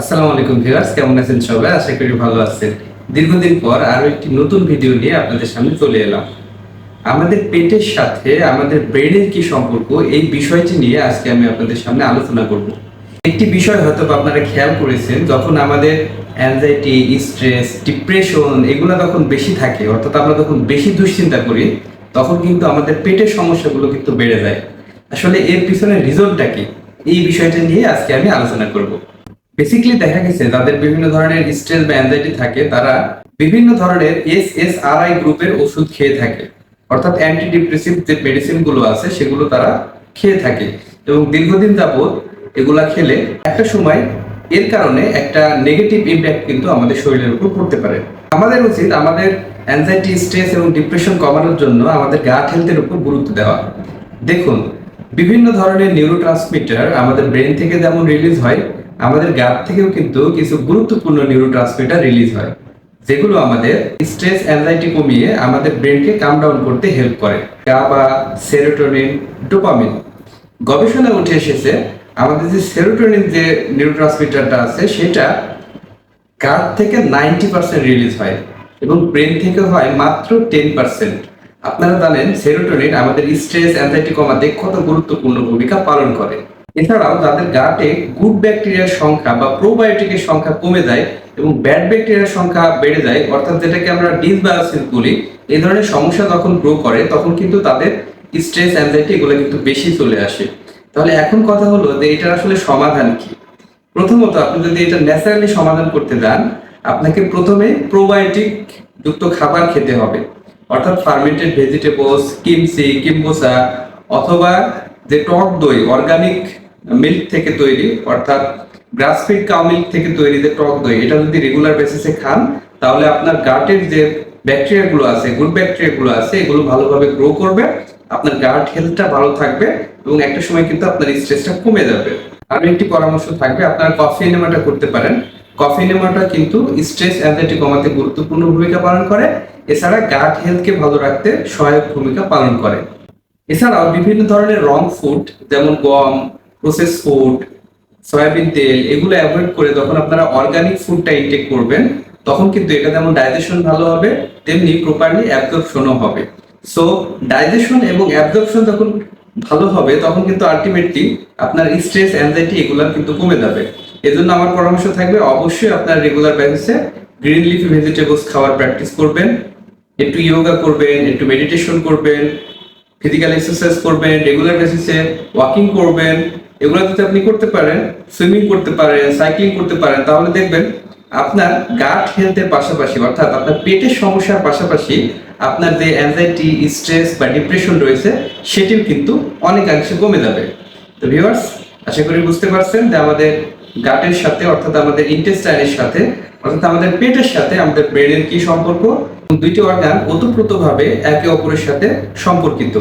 আসসালামু আলাইকুম ভিউয়ার্স, কেমন আছেন সবাই? আশা করি ভালো আছেন। দীর্ঘদিন পর একটি নতুন ভিডিও নিয়ে আপনাদের সামনে চলে এলাম। আমাদের পেটের সাথে আমাদের ব্রেনের কি সম্পর্ক, এই বিষয়টি নিয়ে আজকে আমি আপনাদের সামনে আলোচনা করব। একটি বিষয় হয়তো আপনারা খেয়াল করেছেন, যখন আমাদের অ্যাংজাইটি স্ট্রেস ডিপ্রেশন এগুলো যখন বেশি থাকে, অর্থাৎ আমরা যখন বেশি দুশ্চিন্তা করি, তখন কিন্তু আমাদের পেটের সমস্যাগুলো কিন্তু বেড়ে যায়। আসলে এর পিছনে রিজনটা কি? এই বিষয়টা নিয়ে আজকে আমি আলোচনা করব। বেসিক্যালি দেখা গেছে, যাদের বিভিন্ন ধরনের স্ট্রেস বা অ্যাংজাইটি থাকে, তারা বিভিন্ন ধরনের এস এস আর আই গ্রুপের ওষুধ খেয়ে থাকে। অর্থাৎ অ্যান্টি ডিপ্রেসিভ যে মেডিসিনগুলো আছে, সেগুলো তারা খেয়ে থাকে। এবং দীর্ঘদিন যাবত এগুলা খেলে একটা সময় এর কারণে একটা নেগেটিভ ইম্প্যাক্ট কিন্তু আমাদের শরীরের উপর পড়তে পারে। আমাদের উচিত আমাদের অ্যাংজাইটি স্ট্রেস এবং ডিপ্রেশন কমানোর জন্য আমাদের গাট হেলথের উপর গুরুত্ব দেওয়া। দেখুন, বিভিন্ন ধরনের নিউরো আমাদের ব্রেন থেকে যেমন রিলিজ হয় আমাদের গাট থেকেও কিন্তু কিছু গুরুত্বপূর্ণ নিউরো রিলিজ হয়, যেগুলো আমাদের স্ট্রেস অ্যাংজাইটি কমিয়ে আমাদের ব্রেনকে কাম ডাউন করতে হেল্প করে। গাবা সেরোটোনিন ডোপামিন গবেষণায় উঠে এসেছে, আমাদের যে সেরোটোনিন যে নিউরো আছে, সেটা গাট থেকে নাইনটি পার্সেন্ট রিলিজ হয় এবং ব্রেন থেকে হয় মাত্র টেন পার্সেন্ট আপনারা জানেন সেরোটোনিন আমাদের স্ট্রেস অ্যাংজাইটি কমাতে কত গুরুত্বপূর্ণ ভূমিকা পালন করে। এছাড়াও যাদের গাটে গুড ব্যাকটেরিয়ার সংখ্যা বা প্রোবায়োটিকের সংখ্যা কমে যায় এবং ব্যাড ব্যাকটেরিয়ার সংখ্যা বেড়ে যায়, অর্থাৎ যেটাকে আমরা ডিসবায়োসিস বলি, এই ধরনের সমস্যা যখন গ্রো করে, তখন কিন্তু তাদের স্ট্রেস অ্যাংজাইটি এগুলো কিন্তু বেশি চলে আসে। তাহলে এখন কথা হলো যে এটার আসলে সমাধান কি? প্রথমত আপনি যদি এটা ন্যাচারালি সমাধান করতে যান, আপনাকে প্রথমে প্রোবায়োটিক যুক্ত খাবার খেতে হবে। অর্থাৎ ফার্মেন্টেড ভেজিটেবলস কিমসি কিম্বোসা অথবা যে টক দই অর্গানিক মিল্ক থেকে তৈরি, অর্থাৎ গ্রাসফিড কাউ মিল্ক থেকে তৈরি যে টক দই, এটা যদি রেগুলার বেসিসে খান, তাহলে আপনার গাটের যে ব্যাকটেরিয়া গুলো আছে গুড ব্যাকটেরিয়া গুলো আছে, এগুলো ভালোভাবে গ্রো করবে, আপনার গাট হেলথটা ভালো থাকবে এবং একটা সময় কিন্তু আপনার স্ট্রেসটা কমে যাবে। আর একটি পরামর্শ থাকবে, আপনার কফি এনেমাটা করতে পারেন। কফি এনেমাটা কিন্তু স্ট্রেস অ্যাংজাইটি কমাতে গুরুত্বপূর্ণ ভূমিকা পালন করে। এছাড়া গাট হেলথকে ভালো রাখতে সহায়ক ভূমিকা পালন করে। এছাড়াও বিভিন্ন ধরনের রং ফুড যেমন গম প্রসেস ফুড সয়াবিন তেল, এগুলো অ্যাভয়েড করে যখন আপনারা অর্গানিক ফুডটা ইনটেক করবেন, তখন কিন্তু এটা যেমন ডাইজেশন ভালো হবে, তেমনি প্রপারলি অ্যাবজর্পশনও হবে। সো ডাইজেশন এবং অ্যাবজর্পশন যখন ভালো হবে, তখন কিন্তু আলটিমেটলি আপনার স্ট্রেস অ্যাংজাইটি এগুলার কিন্তু কমে যাবে। এজন্য আমার পরামর্শ থাকবে, অবশ্যই আপনার রেগুলার বেসিসে গ্রিন লিফি ভেজিটেবলস খাওয়ার প্র্যাকটিস করবেন, একটু ইয়োগা করবেন, একটু মেডিটেশন করবেন ফিজিক্যাল এক্সারসাইজ করবেন রেগুলার বেসিসে ওয়াকিং করবেন এগুলো যদি আপনি করতে পারেন সুইমিং করতে পারেন সাইক্লিং করতে পারেন, তাহলে দেখবেন আপনার গাট হেলথের পাশাপাশি, অর্থাৎ আপনার পেটের সমস্যার পাশাপাশি আপনার যে অ্যাংজাইটি স্ট্রেস বা ডিপ্রেশন রয়েছে, সেটিও কিন্তু অনেকাংশে কমে যাবে। তো ভিউয়ার্স আশা করি বুঝতে পারছেন যে আমাদের গাটের সাথে, অর্থাৎ আমাদের ইন্টেস্টাইনের সাথে, অর্থাৎ আমাদের পেটের সাথে আমাদের ব্রেনের কি সম্পর্ক? দুইটি অর্গান ওতপ্রোতভাবে একে অপরের সাথে সম্পর্কিত।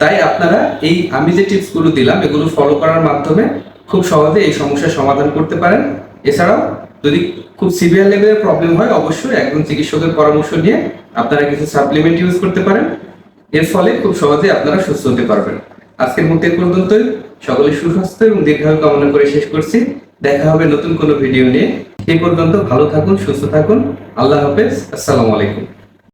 তাই আপনারা এই আমি যে টিপসগুলো দিলাম, এগুলো ফলো করার মাধ্যমে খুব সহজে এই সমস্যার সমাধান করতে পারেন। এছাড়াও যদি খুব সিভিয়ার লেভেলের প্রবলেম হয়, অবশ্যই একজন চিকিৎসকের পরামর্শ নিয়ে আপনারা কিছু সাপ্লিমেন্ট ইউজ করতে পারেন। এর ফলে খুব সহজে আপনারা সুস্থ হতে পারবেন। আজকের মধ্যে পর্যন্তই। সকলে সুস্বাস্থ্য এবং দীর্ঘায়ু কামনা করে শেষ করছি। দেখা হবে নতুন কোনো ভিডিও নিয়ে। সেই পর্যন্ত ভালো থাকুন, সুস্থ থাকুন। আল্লাহ হাফেজ। আসসালামু আলাইকুম।